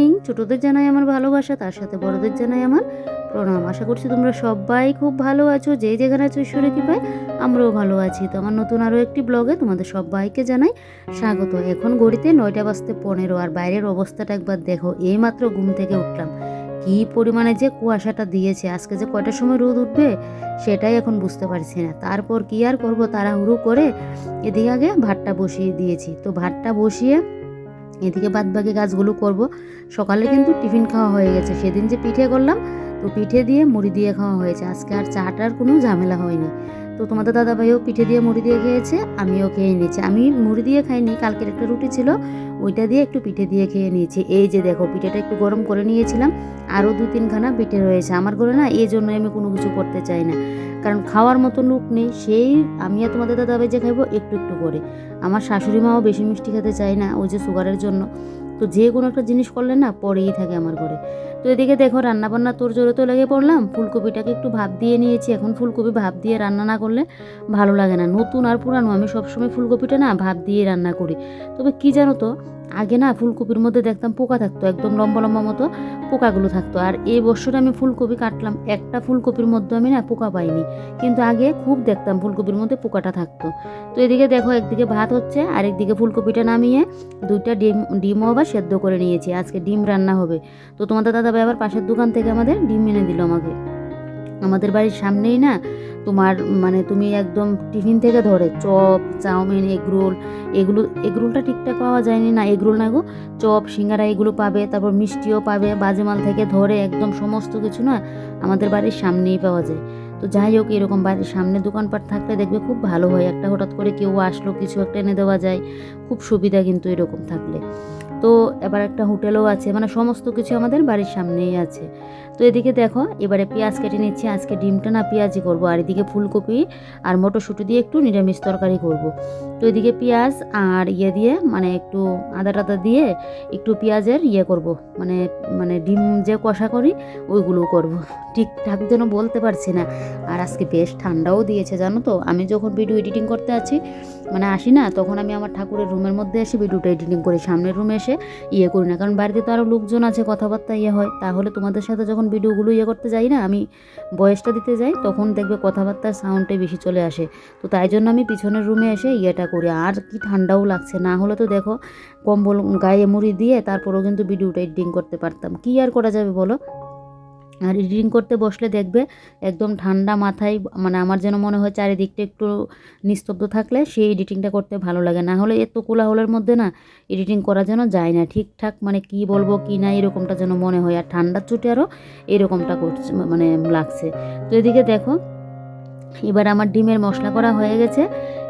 Morning ছোটদের জানাই আমার ভালোবাসা, তার সাথে বড়দের জানাই আমার প্রণাম। আশা করছি তোমরা সবাই খুব ভালো আছো যে যেখানে আছো ঈশ্বরের কৃপায়, আমরাও ভালো আছি। তো আমার নতুন আরও একটি ব্লগে তোমাদের সবাইকে জানাই স্বাগত। এখন ঘড়িতে নয়টা বাজতে পনেরো, আর বাইরের অবস্থাটা একবার দেখো, এইমাত্র ঘুম থেকে উঠলাম। কী পরিমাণে যে কুয়াশাটা দিয়েছে, আজকে যে কয়টার সময় রোদ উঠবে, সেটাই এখন বুঝতে পারছি না। তারপর কি আর করব, তাড়াহুড়ো করে এদিকে আগে ভাতটা বসিয়ে দিয়েছি। তো ভাতটা বসিয়ে এদিকে বাদ বাকি কাজগুলো করব। সকালে কিন্তু টিফিন খাওয়া হয়ে গেছে। সেদিন যে পিঠে করলাম, তো পিঠে দিয়ে মুড়ি দিয়ে খাওয়া হয়েছে। আজকে আর চাটার কোনো ঝামেলা হয়নি। তো তোমাদের দাদাভাইও পিঠে দিয়ে মুড়ি দিয়ে খেয়েছে, আমিও খেয়ে নিয়েছি। আমি মুড়ি দিয়ে খাইনি, কালকের একটা রুটি ছিল, ওইটা দিয়ে একটু পিঠে দিয়ে খেয়ে নিয়েছি। এই যে দেখো, পিঠেটা একটু গরম করে নিয়েছিলাম, আরও দু তিনখানা পিঠে রয়েছে। আমার ঘরে না, এই জন্যই আমি কোনো কিছু করতে চাই না। কারণ খাওয়ার মতো লোক নেই, সেই আমি আর তোমাদের দাদাভাই যে খাইবো, একটু একটু করে। আমার শাশুড়ি মাও বেশি মিষ্টি খেতে চায় না, ওই যে সুগারের জন্য। তো যে কোনো একটা জিনিস করলে না, পরেই থাকে আমার ঘরে। তো এদিকে দেখো রান্না বান্না তোর জোরে তো লেগে পড়লাম। ফুলকপিটাকে একটু ভাপ দিয়ে নিয়েছি। এখন ফুলকপি ভাপ দিয়ে রান্না না করলে ভালো লাগে না। নতুন আর পুরানো, আমি সবসময় ফুলকপিটা না ভাপ দিয়ে রান্না করি। তবে কি জানো তো, আগে না ফুলকপির মধ্যে দেখতাম পোকা থাকতো, একদম লম্বা লম্বা মতো পোকাগুলো থাকতো। আর এই বছর আমি ফুলকপি কাটলাম, একটা ফুলকপির মধ্যে আমি না পোকা পাইনি। কিন্তু আগে খুব দেখতাম ফুলকপির মধ্যে পোকাটা থাকতো। তো এদিকে দেখো, একদিকে ভাত হচ্ছে আর একদিকে ফুলকপিটা নামিয়ে দুইটা ডিম, ডিমও আবার সেদ্ধ করে নিয়েছি। আজকে ডিম রান্না হবে। তো তোমাদের দাদা ভাই আবার পাশের দোকান থেকে আমাদের ডিম এনে দিল আমাকে। আমাদের বাড়ির সামনেই না তোমার মানে তুমি একদম টিফিন থেকে ধরে চপ, চাউমিন, এগরোল, এগুলো, এগরোলটা ঠিকঠাক পাওয়া যায়নি না, এগরোল না গো, চপ, সিঙ্গারা এগুলো পাবে, তারপর মিষ্টিও পাবে, বাজেমাল থেকে ধরে একদম সমস্ত কিছু না আমাদের বাড়ির সামনেই পাওয়া যায়। তো যাই হোক, এরকম বাড়ির সামনে দোকানপাট থাকলে দেখবে খুব ভালো হয়, একটা হঠাৎ করে কেউ আসলো, কিছু একটা এনে দেওয়া যায়, খুব সুবিধা কিন্তু এরকম থাকলে। তো এবার একটা হোটেলও আছে মানে সমস্ত কিছু আমাদের বাড়ির সামনেই আছে। তো এদিকে দেখো, এবারে পেঁয়াজ কেটে নিচ্ছি। আজকে ডিমটা না পেঁয়াজই করব। আর এদিকে ফুলকপি আর মটরশুঁটি দিয়ে একটু নিরামিষ তরকারি করব। তো এদিকে পেঁয়াজ আর ইয়ে দিয়ে মানে একটু আদা টাদা দিয়ে একটু পেঁয়াজের ইয়ে করব। মানে মানে ডিম যে কষা করি ওইগুলো করব। ঠিকঠাক যেন বলতে পারছি না। আর আজকে বেশ ঠান্ডাও দিয়েছে, জানো তো। আমি যখন ভিডিও এডিটিং করতে আছি মানে আসি না, তখন আমি আমার ঠাকুরের রুমের মধ্যে এসে ভিডিওটা এডিটিং করি। সামনের রুমে এসে ইয়ে করি না। কারণ বাড়িতে তো আরও লোকজন আছে, কথাবার্তা ইয়ে হয়। তাহলে তোমাদের সাথে যখন ভিডিওগুলো ইয়ে করতে যাই না, আমি বয়সটা দিতে যাই, তখন দেখবে কথাবার্তার সাউন্ডটাই বেশি চলে আসে। তো তাই জন্য আমি পিছনের রুমে এসে ইয়েটা করি। আর কি ঠান্ডাও লাগছে, না হলে তো দেখো কম্বল গায়ে মুড়ি দিয়ে তারপরেও কিন্তু ভিডিওটা এডিটিং করতে পারতাম। কি আর করা যাবে বলো? আর এডিটিং করতে বসলে দেখবে একদম ঠান্ডা মাথায় মানে আমার যেন মনে হয় চারিদিকটা একটু নিস্তব্ধ থাকলে সেই এডিটিংটা করতে ভালো লাগে। না হলে এত কোলাহলের মধ্যে না এডিটিং করা যেন যায় না। ঠিকঠাক মানে কি বলব কি না এরকমটা যেন মনে হয়। আর ঠান্ডার চুটে আরও এরকমটা করছে মানে লাগছে। তো এদিকে দেখো, এবার আমার ডিমের মশলা করা হয়ে গেছে।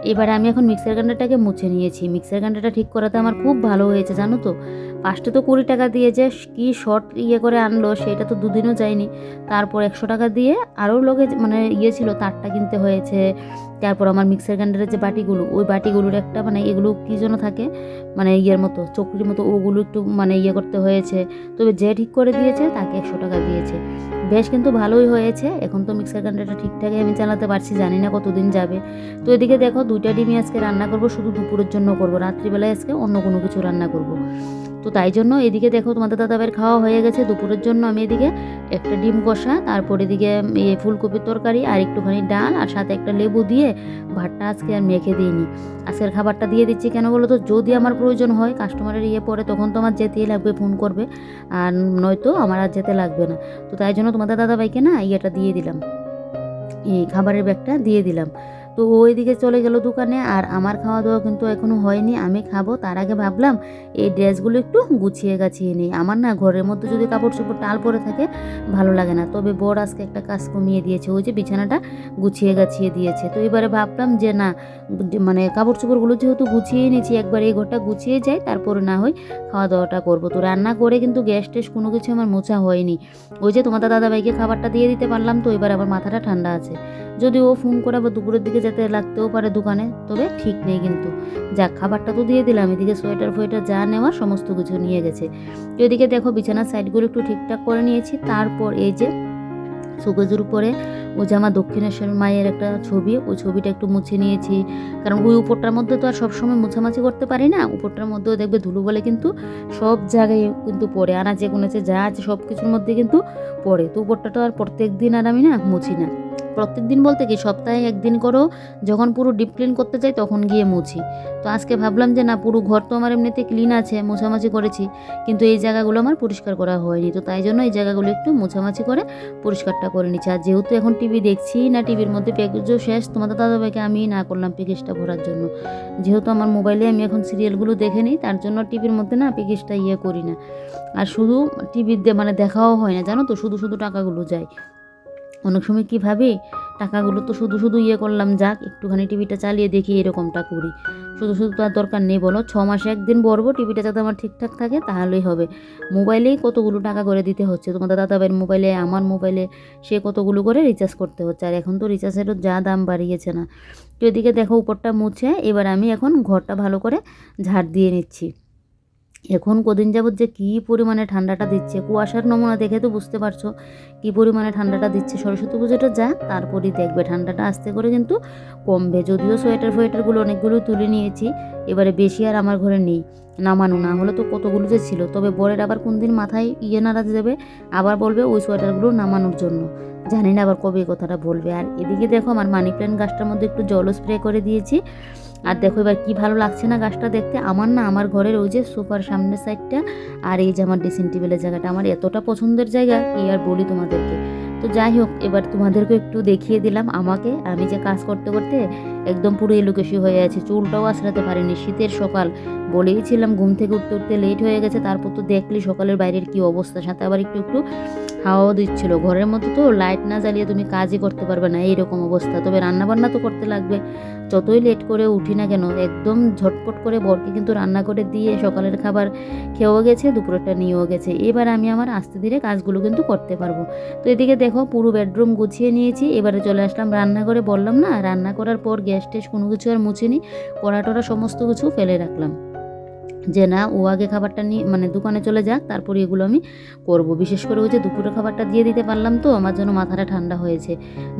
এবারে আমি এখন মিক্সার গ্রাইন্ডারটাকে মুছে নিয়েছি। মিক্সার গ্রাইন্ডারটা ঠিক করাতে আমার খুব ভালো হয়েছে, জানো তো? ফার্স্টে তো কুড়ি টাকা দিয়ে যে কী শর্ট ইয়ে করে আনলো, সেটা তো দুদিনও যায়নি। তারপর একশো টাকা দিয়ে আরও লোকে মানে ইয়ে ছিল, তারটা কিনতে হয়েছে। তারপর আমার মিক্সার গ্রাইন্ডারের যে বাটিগুলো, ওই বাটিগুলোর একটা মানে এগুলো কী যেন থাকে মানে ইয়ের মতো, চকরির মতো, ওগুলো একটু মানে ইয়ে করতে হয়েছে। তবে যে ঠিক করে দিয়েছে, তাকে একশো টাকা দিয়েছে। বেশ কিন্তু ভালোই হয়েছে। এখন তো মিক্সার গ্রাইন্ডারটা ঠিকঠাকই আমি চালাতে পারছি, জানি না কতদিন যাবে। তো এদিকে দেখো দুইটা ডিমই আজকে রান্না করব, শুধু দুপুরের জন্য করব, রাত্রিবেলায় আজকে অন্য কোনো কিছু রান্না করব। তো তাই জন্য এদিকে দেখো তোমাদের দাদাবের খাওয়া হয়ে গেছে, দুপুরের জন্য আমি এদিকে একটা ডিম কষা, তারপর এদিকে ইয়ে ফুলকপির তরকারি আর একটুখানি ডাল আর সাথে একটা লেবু দিয়ে ভাতটা আজকে আর মেখে দিইনি। আজকের খাবারটা দিয়ে দিচ্ছি কেন বলো তো? যদি আমার প্রয়োজন হয় কাস্টমারের ইয়ে পরে তখন তো আমার যেতেই লাগবে ফোন করবে। আর নয়তো আমার আর যেতে লাগবে না। তো তাই জন্য তোমাদের দাদাভাইকে না ইয়েটা দিয়ে দিলাম। এই খাবারের ব্যাগটা দিয়ে দিলাম। তো ওই দিকে চলে গেল দোকানে আর আমার খাওয়া দাওয়া কিন্তু এখনও হয়নি, আমি খাব। তার আগে ভাবলাম এই ড্রেসগুলো একটু গুছিয়ে গাছিয়ে নিই। আমার না ঘরের মধ্যে যদি কাপড় চোপড় টাল পরে থাকে, ভালো লাগে না। তবে বর আজকে একটা কাজ কমিয়ে দিয়েছে, ওই যে বিছানাটা গুছিয়ে গাছিয়ে দিয়েছে। তো এবারে ভাবলাম যে না মানে কাপড় চোপড়গুলো যেহেতু গুছিয়ে নিয়েছি, একবার এই ঘরটা গুছিয়ে যাই, তারপরে না হয় খাওয়া দাওয়াটা করব। তো রান্না করে কিন্তু গ্যাস টেস কোনো কিছু আমার মোছা হয়নি। ওই যে তোমাদের দাদাভাইকে খাবারটা দিয়ে দিতে পারলাম, তো এবার আমার মাথাটা ঠান্ডা আছে। যদি ও ফোন করে বা দুপুরের দিকে যেতে লাগতেও পারে দোকানে, তবে ঠিক নেই কিন্তু। যা খাবারটা তো দিয়ে দিলাম, এদিকে সোয়েটার ফোয়েটার যা নেওয়া সমস্ত কিছু নিয়ে গেছে। এদিকে দেখো বিছানার সাইডগুলো একটু ঠিকঠাক করে নিয়েছি, তারপর এই যে সুগজুর উপরে ওই যে আমার দক্ষিণেশ্বর মায়ের একটা ছবি, ওই ছবিটা একটু মুছে নিয়েছি। কারণ ওই উপরটার মধ্যে তো আর সবসময় মুছামাছি করতে পারি না, উপরটার মধ্যেও দেখবে ধুলো বলে কিন্তু সব জায়গায় কিন্তু পড়ে, আনাচে কোনাচে যা আছে সব কিছুর মধ্যে কিন্তু পড়ে। তো উপরটা তো আর প্রত্যেক দিন আর আমি না মুছি না। প্রত্যেক দিন বলতে কি, সপ্তাহে একদিন করো যখন পুরো ডিপ ক্লিন করতে যাই তখন গিয়ে মুছি। তো আজকে ভাবলাম যে না, পুরো ঘর তো আমার এমনিতে ক্লিন আছে, মোছামাছি করেছি, কিন্তু এই জায়গাগুলো আমার পরিষ্কার করা হয়নি। তো তাই জন্য এই জায়গাগুলো একটু মোছামাছি করে পরিষ্কারটা করে নিচ্ছি। আর যেহেতু এখন টিভি দেখছি, না টিভির মধ্যে প্যাকেজও শেষ। তোমাদের দাদাভাইকে আমি না করলাম প্যাকেজটা ভরার জন্য। যেহেতু আমার মোবাইলে আমি এখন সিরিয়ালগুলো দেখে নিই, তার জন্য টিভির মধ্যে না প্যাকেজটা ইয়ে করি না। আর শুধু টিভিতে মানে দেখাও হয় না, জানো তো? শুধু শুধু টাকাগুলো যায়। অনেক সময় কী ভাবি টাকাগুলো তো শুধু শুধু ইয়ে করলাম, যাক, একটুখানি টিভিটা চালিয়ে দেখি এরকমটা করি। শুধু শুধু তো আর দরকার নেই, বলো? ছ মাসে একদিন বলব, টিভিটা যাতে আমার ঠিকঠাক থাকে, তাহলেই হবে। মোবাইলেই কতগুলো টাকা করে দিতে হচ্ছে? তোমাদের দাদাভাইয়ের মোবাইলে, আমার মোবাইলে সে কতগুলো করে রিচার্জ করতে হচ্ছে? আর এখন তো রিচার্জেরও যা দাম বাড়িয়েছে না। তো এদিকে দেখো, উপরটা মুছে, এবার আমি এখন ঘরটা ভালো করে ঝাড় দিয়ে নিচ্ছি। এখন কদিন যাবত যে কী পরিমাণে ঠান্ডাটা দিচ্ছে, কুয়াশার নমুনা দেখে তো বুঝতে পারছ কী পরিমাণে ঠান্ডাটা দিচ্ছে। সরস্বতী পুজোটা যাক তারপরেই দেখবে ঠান্ডাটা আস্তে করে কিন্তু কমবে। যদিও সোয়েটার ফোয়েটারগুলো অনেকগুলো তুলে নিয়েছি, এবারে বেশি আর আমার ঘরে নেই, নামানো না হলে তো কতগুলো যে ছিল। তবে বরের আবার কোন দিন মাথায় ইয়ে নাড়া দেবে, আবার বলবে ওই সোয়েটারগুলো নামানোর জন্য। জানি না আবার কবে কথাটা বলবে। আর এদিকে দেখো আমার মানি প্ল্যান্ট গাছটার মধ্যে একটু জলও স্প্রে করে দিয়েছি। আর দেখো এবার কি ভালো লাগছে না গাছটা দেখতে? আমার না, আমার ঘরের ওই যে সোফার সামনের সাইডটা আর এই যে আমার ড্রেসিং টেবিলের জায়গাটা, আমার এতটা পছন্দের জায়গা কি আর বলি তোমাদেরকে। তো যাই হোক, এবার তোমাদেরকে একটু দেখিয়ে দিলাম আমাকে, আমি যে কাজ করতে করতে একদম পুরো এলোকেশি হয়ে আছে, চুলটাও আশ্রাতে পারিনি। শীতের সকাল, বলেইছিলাম ঘুম থেকে উঠতে উঠতে লেট হয়ে গেছে, তারপর তো দেখলি সকালের বাইরের কি অবস্থা, সাথে আবার একটু একটু হাওয়াও দিচ্ছিল। ঘরের মধ্যে তো লাইট না জ্বালিয়ে তুমি কাজই করতে পারবে না, এইরকম অবস্থা। তবে রান্নাবান্না তো করতে লাগবে। যতই লেট করে উঠি না কেন, একদম ঝটপট করে বরকে কিন্তু রান্না করে দিয়ে সকালের খাবার খেয়েও গেছে, দুপুরেরটা নিয়েও গেছে। এবার আমি আমার আস্তে ধীরে কাজগুলো কিন্তু করতে পারব। তো এদিকে দেখো, পুরো বেডরুম গুছিয়ে নিয়েছি। এবারে চলে আসলাম রান্নাঘরে। বললাম না, রান্না করার পর গ্যাস টেস কোনো কিছু আর মুছিনি কড়া টড়া সমস্ত কিছু ফেলে রাখলাম। যে না, ও আগে খাবারটা নিয়ে মানে দোকানে চলে যাক, তারপরে এগুলো আমি করব। বিশেষ করে ওই যে দুপুরে খাবারটা দিয়ে দিতে পারলাম তো, আমার জন্য মাথাটা ঠান্ডা হয়েছে।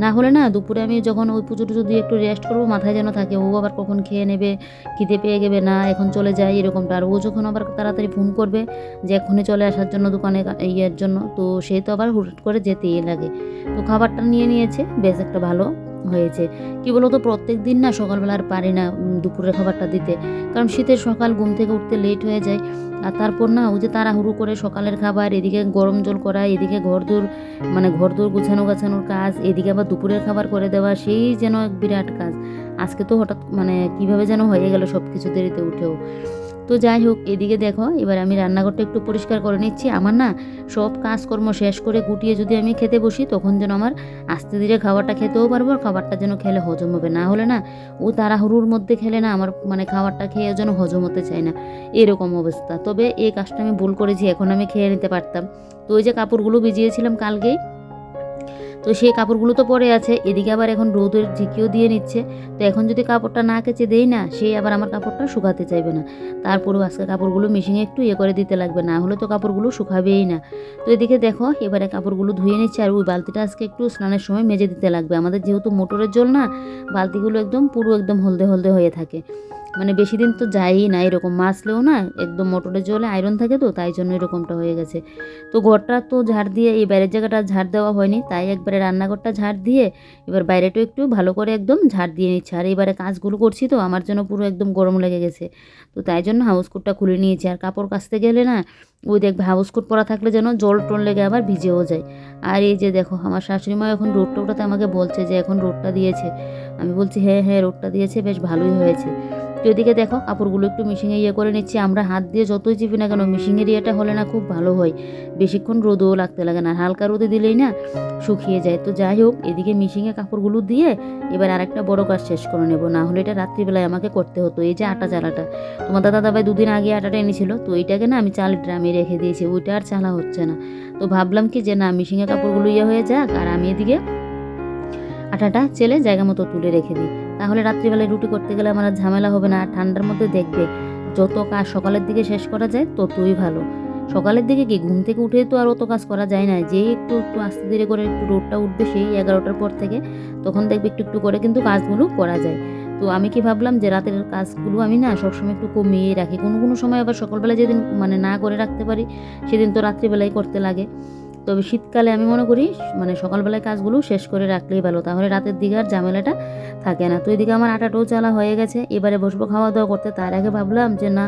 না হলে না, দুপুরে আমি যখন ওই পুজো টুজো দিয়ে একটু রেস্ট করব, মাথায় যেন থাকে, ও আবার কখন খেয়ে নেবে, খিদে পেয়ে গেবে, না, এখন চলে যায় এরকমটা। আর ও যখন আবার তাড়াতাড়ি ফোন করবে, যে এখনই চলে আসার জন্য দোকানে ইয়ের জন্য, তো সে তো আবার হুট করে যেতেই লাগে। তো খাবারটা নিয়ে নিয়েছে, বেশ একটা ভালো। হয়েছে। কি বলতো, প্রত্যেক দিন না সকালবেলা আর পারি না দুপুরের খাবারটা দিতে। কারণ শীতের সকাল ঘুম থেকে উঠতে লেট হয়ে যায়। আর তারপর না, ওই যে তাড়াহুড়ো করে সকালের খাবার, এদিকে গরম জল করা, এদিকে ঘর দূর মানে ঘর দূর গুছানো গাছানোর কাজ, এদিকে আবার দুপুরের খাবার করে দেওয়া, সেই যেন এক বিরাট কাজ। আজকে তো হঠাৎ মানে কীভাবে যেন হয়ে গেল সব কিছু দেরিতে উঠেও। তো যাই হোক, এদিকে দেখো, এবার আমি রান্নাঘরটা একটু পরিষ্কার করে নিচ্ছি। আমার না সব কাজকর্ম শেষ করে গুটিয়ে যদি আমি খেতে বসি, তখন যেন আমার আস্তে ধীরে খাবারটা খেতেও পারব খাবারটা যেন খেলে হজম হবে। না হলে না ও তাড়াহুড়োর মধ্যে খেলে না আমার মানে খাবারটা খেয়ে যেন হজম হতে চায় না। এরকম অবস্থা। তবে এই কাজটা আমি ভুল করেছি, এখন আমি খেয়ে নিতে পারতাম। তো ওই যে কাপড়গুলো ভিজিয়েছিলাম কালকেই তো সেই কাপড়গুলো তো পরে আছে, এদিকে আবার এখন রোদের ঝিকিও দিয়ে নিচ্ছে। তো এখন যদি কাপড়টা না কেচে দেই না, সে আবার আমার কাপড়টা শুকাতে চাইবে না। তারপরেও আজকে কাপড়গুলো মেশিনে একটু ইয়ে করে দিতে লাগবে, না হলে তো কাপড়গুলো শুকাবেই না। তো এদিকে দেখো, এবারে কাপড়গুলো ধুয়ে নিচ্ছে আর ওই বালতিটা আজকে একটু স্নানের সময় মেজে দিতে লাগবে। আমাদের যেহেতু মোটরের জল না, বালতিগুলো একদম পুরো একদম হলদে হলদে হয়ে থাকে। মানে বেশি দিন তো যায়ই না, এরকম মাছলেও না, একদম মোটরের জলে আয়রন থাকে তো, তাই জন্য এরকমটা হয়ে গেছে। তো ঘরটা তো ঝাড় দিয়ে, এই বাইরের জায়গাটা ঝাড় দেওয়া হয়নি, তাই একবারে রান্নাঘরটা ঝাড় দিয়ে, এবার বাইরেটা একটু ভালো করে একদম ঝাড় দিয়ে নিচ্ছে। আর এবারে কাজগুলো করছি তো, আমার জন্য পুরো একদম গরম লেগে গেছে। তো তাই জন্য হাউস কোটটা খুলে নিয়েছি, আর কাপড় কাচতে গেলে না, ওই দেখবে হাউস কোট পরা থাকলে যেন জল টল লেগে আবার ভিজেও যায়। আর এই যে দেখো, আমার শাশুড়ি মা এখন রোডটা ওটাতে আমাকে বলছে যে, এখন রোডটা দিয়েছে। আমি বলছি হ্যাঁ হ্যাঁ রোডটা দিয়েছে, বেশ ভালোই হয়েছে। তো এদিকে দেখো, কাপড়গুলো একটু মিশিংয়ে ইয়ে করে নিচ্ছি। আমরা হাত দিয়ে যতই চিপি না কেন মিশিংয়ের ইয়েটা হলে না খুব ভালো হয়। বেশিক্ষণ রোদও লাগতে লাগে না হালকা রোদে দিলেই না শুকিয়ে যায়। তো যাই হোক, এদিকে মিশিংয়ে কাপড়গুলো দিয়ে এবার আরেকটা বড় কাজ শেষ করে নেব। না হলে এটা রাত্রিবেলায় আমাকে করতে হতো, এই যে আটা চালাটা। তোমার দাদা দাবাই দুদিন আগে আটাটা এনেছিল, তো এইটাকে না আমি চাল ড্রামে রেখে দিয়েছি, ওইটা আর চালা হচ্ছে না। তো ভাবলাম কি যে না মিশিংয়ে কাপড়গুলো ইয়ে হয়ে যাক, আর আমি এদিকে আটাটা চেলে জায়গা মতো তুলে রেখে দিই। তাহলে রাত্রিবেলায় রুটি করতে গেলে আমার ঝামেলা হবে না ঠান্ডার মধ্যে দেখবে যত কাজ সকালের দিকে শেষ করা যায় ততই ভালো। সকালের দিকে কি ঘুম থেকে উঠে তো আর অত কাজ করা যায় না, যেই একটু একটু আস্তে ধীরে করে একটু রোডটা উঠবে সেই এগারোটার পর থেকে তখন দেখবে একটু একটু করে কিন্তু কাজগুলো করা যায়। তো আমি কি ভাবলাম যে রাতের কাজগুলো আমি না সবসময় একটু কমিয়ে রাখি, কোনো কোনো সময় আবার সকালবেলা যেদিন মানে না করে রাখতে পারি, সেদিন তো রাত্রিবেলায় করতে লাগে। তবে শীতকালে আমি মনে করি মানে সকালবেলায় কাজগুলো শেষ করে রাখলেই ভালো। তাহলে রাতের দিকে আর ঝামেলাটা থাকে না। তো এদিকে আমার আটাটাও চালা হয়ে গেছে। এবারে বসবো খাওয়া দাওয়া করতে। তার আগে ভাবলাম যে, না,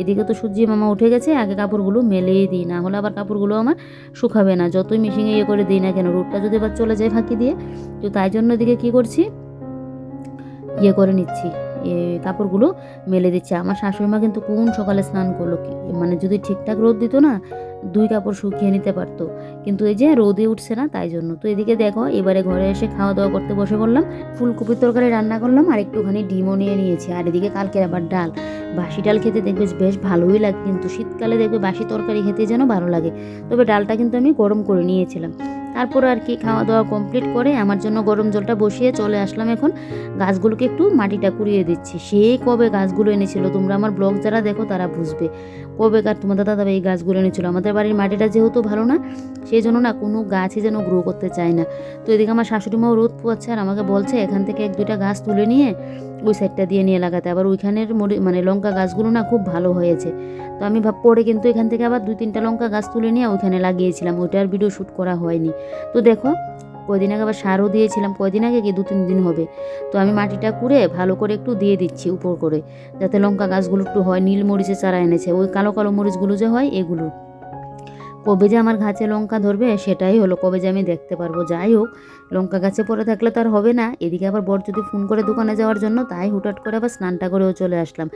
এদিকে তো সূর্যি মামা উঠে গেছে, আগে কাপড়গুলো মেলেই দিই। না হলে আবার কাপড়গুলো আমার শুকাবে না। যতই মেশিনে ইয়ে করে দিই না কেন, রোদটা যদি এবার চলে যায় ফাঁকি দিয়ে, তো তাই জন্য এদিকে কী করছি? ইয়ে করে নিচ্ছি। কাপড়গুলো মেলে দিচ্ছে। আমার শাশুড়ি মা কিন্তু কোন সকালে স্নান করল মানে যদি ঠিকঠাক রোদ দিত না, দুই কাপড় শুকিয়ে নিতে পারতো। কিন্তু এই যে রোদে উঠছে না, তাই জন্য। তো এদিকে দেখো, এবারে ঘরে এসে খাওয়া দাওয়া করতে বসে পড়লাম। ফুলকপির তরকারি রান্না করলাম, আর একটুখানি ডিমও নিয়ে নিয়েছি। আর এদিকে কালকের আবার ডাল। বাসি ডাল খেতে দেখবে বেশ ভালোই লাগে, কিন্তু শীতকালে দেখবে বাসি তরকারি খেতে যেন ভালো লাগে। তবে ডালটা কিন্তু আমি গরম করে নিয়েছিলাম। তারপর আর কি খাওয়া দাওয়া কমপ্লিট করে আমার জন্য গরম জলটা বসিয়ে চলে আসলাম এখন। গাছগুলোকে একটু মাটিটা কুড়িয়ে দিচ্ছি। সেই কবে গাছগুলো এনেছিল? তোমরা আমার ব্লগ যারা দেখো তারা বুঝবে। কবে কার তোমাদের দাদা এই গাছগুলো এনেছিল? আমাদের বাড়ির মাটিটা যেহেতু ভালো না সেই জন্য না কোনো গাছই যেন গ্রো করতে চায় না। তো এদিকে আমার শাশুড়ি মাও রোদ পোয়াচ্ছে আর আমাকে বলছে, এখান থেকে এক দুইটা গাছ তুলে নিয়ে ওই সাইডটা দিয়ে নিয়ে লাগাতে। আবার ওইখানের মরি- মানে লঙ্কা গাছগুলো না খুব ভালো হয়েছে। তো আমি ভাব, পরে কিন্তু এখান থেকে আবার দুই তিনটা লঙ্কা গাছ তুলে নিয়ে ওইখানে লাগিয়েছিলাম। ওইটার ভিডিও শ্যুট করা হয়নি। তো দেখো, কয়দিন আগে আবার সারও দিয়েছিলাম, কয়দিন আগে কি দু তিন দিন হবে। তো আমি মাটিটা কুড়ে ভালো করে একটু দিয়ে দিচ্ছি উপর করে, যাতে লঙ্কা গাছগুলো একটু হয়, নীল মরিচের চারা এনেছে। ওই কালো কালো মরিচগুলো যে হয়, এগুলো। কবে যে আমার গাছে লঙ্কা ধরবে সেটাই হলো, কবে যে আমি দেখতে পারব। যাই হোক, লঙ্কা গাছে পড়ে থাকলে তো আর হবে না। এদিকে আবার বর যদি ফোন করে দোকানে যাওয়ার জন্য, তাই হুটহাট করে আবার স্নানটা করেও চলে আসলাম।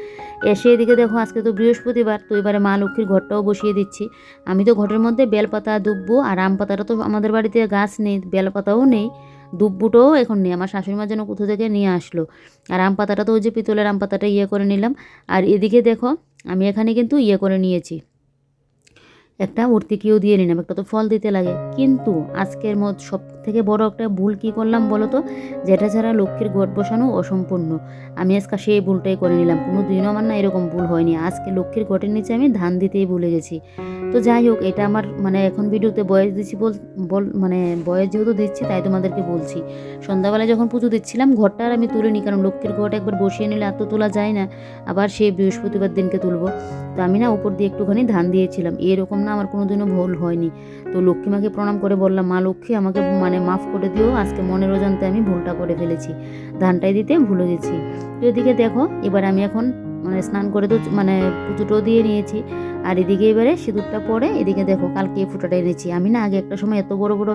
এসে এদিকে দেখো, আজকে তো বৃহস্পতিবার, তো এবারে মা লক্ষ্মীর ঘরটাও বসিয়ে দিচ্ছি। আমি তো ঘরের মধ্যে বেলপাতা দুব্বো, আর আম পাতাটা তো আমাদের বাড়িতে গাছ নেই, বেলপাতাও নেই, দুব্বুটাও এখন নেই। আমার শাশুড়ি মা যেন কোথা থেকে নিয়ে আসলো। আর আম পাতাটা তো ওই যে পিতলের আম পাতাটা ইয়ে করে নিলাম। আর এদিকে দেখো, আমি এখানে কিন্তু ইয়ে করে নিয়েছি। একটা উর্তিকিও দিয়ে নিলাম একটা তো ফল দিতে লাগে। কিন্তু আজকের মত সব থেকে বড় একটা ভুল কি করলাম বলো তো যেটা ছাড়া লক্ষ্মীর ঘট বসানো অসম্পূর্ণ। আমি আজকে সেই ভুলটাই করে নিলাম। কোনো দিনও আমার না এরকম ভুল হয়নি। আজকে লক্ষ্মীর ঘটের নিচে আমি ধান দিতেই ভুলে গেছি। তো যাই হোক, এটা আমার মানে এখন ভিডিওতে বয়স দিচ্ছি বল মানে বয়স যেহেতু দিচ্ছি, তাই তোমাদেরকে বলছি। সন্ধ্যাবেলায় যখন পুজো দিচ্ছিলাম, ঘরটা আর আমি তুলিনি, কারণ লক্ষ্মীর ঘট একবার বসিয়ে নিলে আর তো তোলা যায় না। আবার সেই বৃহস্পতিবার দিনকে তুলবো। তো আমি না উপর দিয়ে একটুখানি ধান দিয়েছিলাম। এরকম না আমার কোনোদিনও ভুল হয়নি। তো লক্ষ্মী মাকে প্রণাম করে বললাম, মা লক্ষ্মী, আমাকে মানে মাফ করে দিও, আজকে মনের অজান্তে আমি ভুলটা করে ফেলেছি। ধানটাই দিতে ভুলে গেছি। তো এদিকে দেখো, এবার আমি এখন মানে স্নান করে তো মানে পুজোটাও দিয়ে নিয়েছি। আর এদিকে এবারে সিঁদুরটা পরে, এদিকে দেখো কালকে এই ফুটাটা এনেছি। আমি না আগে একটা সময় এত বড় বড়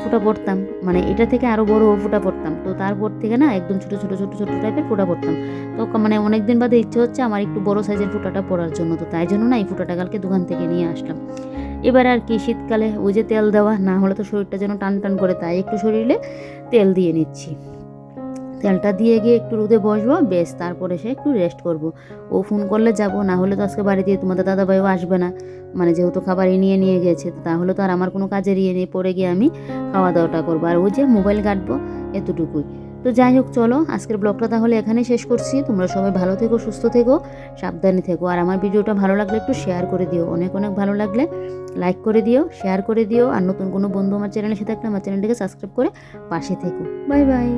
ফুটা পড়তাম মানে এটা থেকে আরও বড় ফুটা পড়তাম তো তারপর থেকে না একদম ছোটো ছোটো ছোটো ছোটো টাইপের ফুটা পড়তাম তো মানে অনেক দিন বাদে ইচ্ছে হচ্ছে আমার একটু বড় সাইজের ফুটাটা পরার জন্য। তো তাই জন্য না এই ফুটাটা কালকে দোকান থেকে নিয়ে আসলাম। এবার আর কি শীতকালে ওই যে তেল দেওয়া, না হলে তো শরীরটা যেন টান টান করে, তাই একটু শরীরে তেল দিয়ে নিচ্ছি। তেলটা দিয়ে গিয়ে একটু রোদে বসবো, বেশ তারপরে সে একটু রেস্ট করব। ও ফোন করলে যাব, না হলে তো আজকে বাড়ি দিয়ে তোমাদের দাদাভাইও আসবে না। মানে যেহেতু খাবার নিয়ে নিয়ে গেছে তাহলে তো আর আমার কোনো কাজের ইয়ে নেই, পরে গিয়ে আমি খাওয়া দাওয়াটা করব। আর ওই যে মোবাইল কাটবো এতটুকুই। তো যাই হোক, চলো, আজকের ব্লগটা তাহলে এখানে শেষ করছি। তোমরা সবাই ভালো থেকো, সুস্থ থেকো, সাবধানে থেকো। আর আমার ভিডিওটা ভালো লাগলে একটু শেয়ার করে দিও। অনেক অনেক ভালো লাগলে লাইক করে দিও শেয়ার করে দিও। আর নতুন কোনো বন্ধু আমার চ্যানেলে সাথে থাকলে আমার চ্যানেলটাকে সাবস্ক্রাইব করে পাশে থেকো। Bye bye